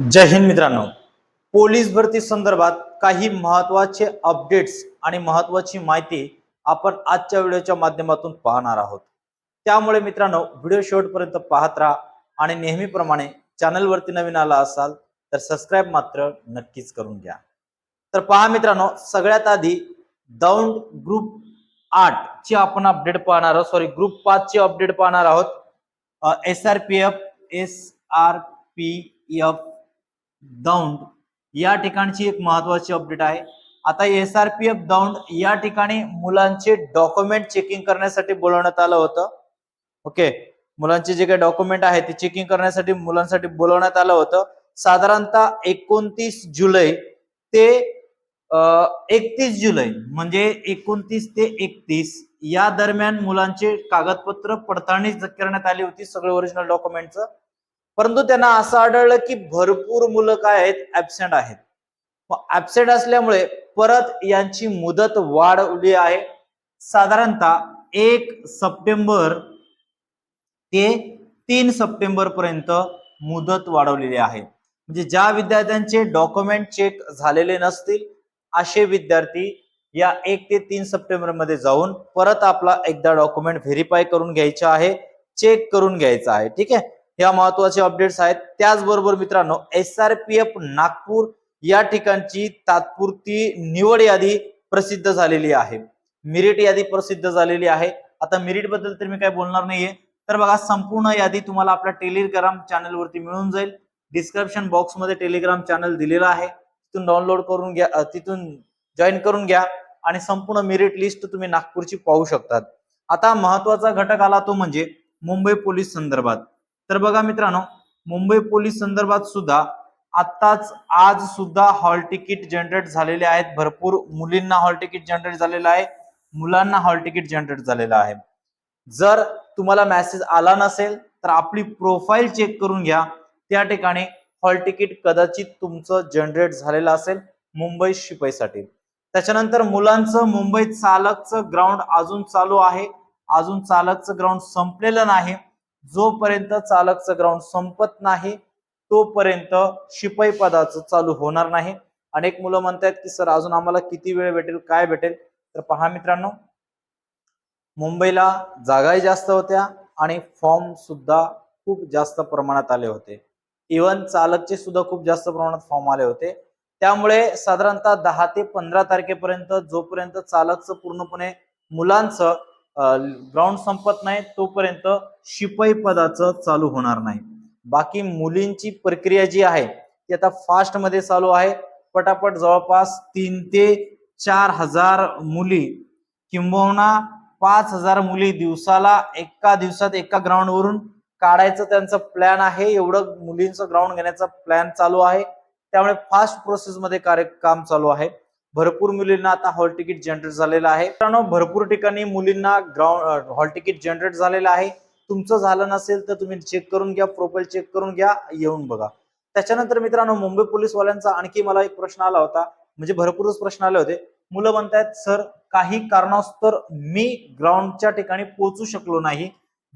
जय हिंद मित्रांनो. पोलीस भरती संदर्भात काही महत्त्वाचे अपडेट्स आणि महत्वाची माहिती आपण आजच्या व्हिडिओच्या माध्यमातून पाहणार आहोत. त्यामुळे मित्रांनो व्हिडिओ शेवटपर्यंत पाहत राहा आणि नेहमीप्रमाणे चॅनलवरती नवीन आला असाल तर सबस्क्राईब मात्र नक्कीच करून घ्या. तर पहा मित्रांनो सगळ्यात आधी दौंड ग्रुप आठ ची आपण अपडेट पाहणार आहोत. सॉरी ग्रुप पाच ची अपडेट पाहणार आहोत. S R P F S R P F Daund या ठिकाणची एक महत्वाची अपडेट आहे. आता S R P F Daund या ठिकाणी मुलांचे डॉक्युमेंट चेकिंग करण्यासाठी बोलवण्यात आलं होतं. ओके मुलांचे जे काही डॉक्युमेंट आहे ते चेकिंग करण्यासाठी मुलांसाठी बोलवण्यात आलं होतं. साधारणतः एकोणतीस जुलै ते एकतीस जुलै म्हणजे एकोणतीस ते एकतीस या दरम्यान मुलांचे कागदपत्र पडताळणी करण्यात आली होती सगळे ओरिजिनल डॉक्युमेंटचं परंतु त्यांना असं आढळलं की भरपूर मुलं काय आहेत ऍबसेंट आहेत. ऍबसेंट असल्यामुळे परत यांची मुदत वाढवली आहे. साधारणतः एक सप्टेंबर ते तीन सप्टेंबर पर्यंत मुदत वाढवलेली आहे. म्हणजे ज्या विद्यार्थ्यांचे डॉक्युमेंट चेक झालेले नसतील असे विद्यार्थी या एक ते तीन सप्टेंबरमध्ये जाऊन परत आपला एकदा डॉक्युमेंट व्हेरीफाय करून घ्यायचा आहे चेक करून घ्यायचा आहे. ठीक आहे? ह्या महत्त्वाचे अपडेट्स आहेत. त्याचबरोबर मित्रांनो S R P F Nagpur या ठिकाणची तात्पुरती निवड यादी प्रसिद्ध झालेली आहे. मिरिट यादी प्रसिद्ध झालेली आहे. आता मिरिटबद्दल तर मी काय बोलणार नाहीये. तर बघा संपूर्ण यादी तुम्हाला आपल्या टेलिग्राम चॅनल वरती मिळून जाईल. डिस्क्रिप्शन बॉक्समध्ये टेलिग्राम चॅनल दिलेला आहे. तिथून डाउनलोड करून घ्या तिथून जॉईन करून घ्या आणि संपूर्ण मेरिट लिस्ट तुम्ही नागपूरची पाहू शकतात. आता महत्त्वाचा घटक आला तो म्हणजे मुंबई पोलीस संदर्भात. तर बघा मित्रांनो मुंबई पोलीस संदर्भात सुद्धा आत्ताच आज सुद्धा हॉल तिकीट जनरेट झालेले आहेत. भरपूर मुलींना हॉल तिकीट जनरेट झालेलं आहे. मुलांना हॉल तिकीट जनरेट झालेलं आहे. जर तुम्हाला मेसेज आला नसेल तर आपली प्रोफाईल चेक करून घ्या. त्या ठिकाणी हॉल तिकीट कदाचित तुमचं जनरेट झालेलं असेल मुंबई शिपाईसाठी. त्याच्यानंतर मुलांचं मुंबई चालकचं ग्राउंड अजून चालू आहे. अजून चालकचं ग्राउंड संपलेलं नाही. जोपर्यंत चालकचं ग्राउंड संपत नाही तोपर्यंत शिपाई पदाचं चालू होणार नाही. अनेक मुलं म्हणतायत की सर अजून आम्हाला किती वेळ भेटेल? काय भेटेल? तर पहा मित्रांनो मुंबईला जागाही जास्त होत्या आणि फॉर्म सुद्धा खूप जास्त प्रमाणात आले होते. इवन चालकचे सुद्धा खूप जास्त प्रमाणात फॉर्म आले होते. त्यामुळे साधारणतः दहा ते पंधरा तारखेपर्यंत जोपर्यंत चालकचं पूर्णपणे मुलांचं ग्राउंड संपत नाही तोपर्यंत शिपाई पदाचं चालू होणार नाही. बाकी मुलींची प्रक्रिया जी आहे ती आता फास्टमध्ये चालू आहे. पटापट जवळपास तीन ते चार हजार मुली किंबहुना पाच हजार मुली दिवसाला एका दिवसात एका ग्राउंडवरून काढायचं त्यांचं प्लॅन आहे. एवढं मुलींचं ग्राउंड घेण्याचा प्लॅन चालू आहे. त्यामुळे फास्ट प्रोसेस मध्ये कार्य काम चालू आहे. भरपूर मुलींना आता हॉल तिकीट जनरेट झालेलं आहे. मित्रांनो भरपूर ठिकाणी मुलींना ग्राउंड हॉल तिकीट जनरेट झालेलं आहे. तुमचं झालं नसेल तर तुम्ही चेक करून घ्या प्रोफाईल चेक करून घ्या येऊन बघा. त्याच्यानंतर मित्रांनो मुंबई पोलीसवाल्यांचा आणखी मला एक प्रश्न आला होता. म्हणजे भरपूरच प्रश्न आले होते. मुलं म्हणतायत सर काही कारणास्तव मी ग्राउंडच्या ठिकाणी पोहोचू शकलो नाही.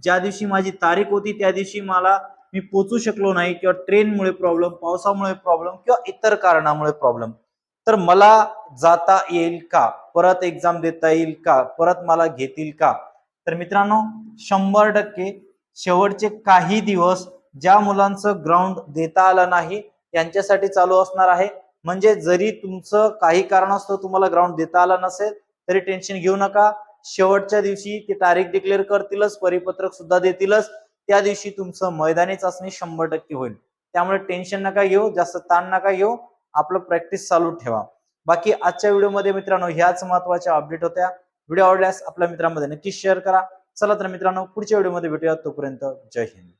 ज्या दिवशी माझी तारीख होती त्या दिवशी मला मी पोचू शकलो नाही किंवा ट्रेनमुळे प्रॉब्लेम पावसामुळे प्रॉब्लेम किंवा इतर कारणामुळे प्रॉब्लेम तर मला जाता येईल का? परत एक्झाम देता येईल का? परत मला घेतील का? तर मित्रांनो शंभर टक्के शेवटचे काही दिवस ज्या मुलांचं ग्राउंड देता आलं नाही यांच्यासाठी चालू असणार आहे. म्हणजे जरी तुमचं काही कारणास्तव तुम्हाला ग्राउंड देता आलं नसेल तरी टेन्शन घेऊ नका. शेवटच्या दिवशी ते तारीख डिक्लेअर करतीलच परिपत्रक सुद्धा देतीलच. त्या दिवशी तुमचं मैदानी चाचणी शंभर टक्के होईल. त्यामुळे टेन्शन नका घेऊ जास्त ताण नका घेऊ. आपलं प्रॅक्टिस चालू ठेवा. बाकी आजच्या व्हिडिओमध्ये मित्रांनो ह्याच महत्त्वाच्या अपडेट होत्या. व्हिडिओ आवडल्यास आपल्या मित्रांमध्ये नक्की शेअर करा. चला तर मित्रांनो पुढच्या व्हिडिओमध्ये भेटूया तोपर्यंत जय हिंद.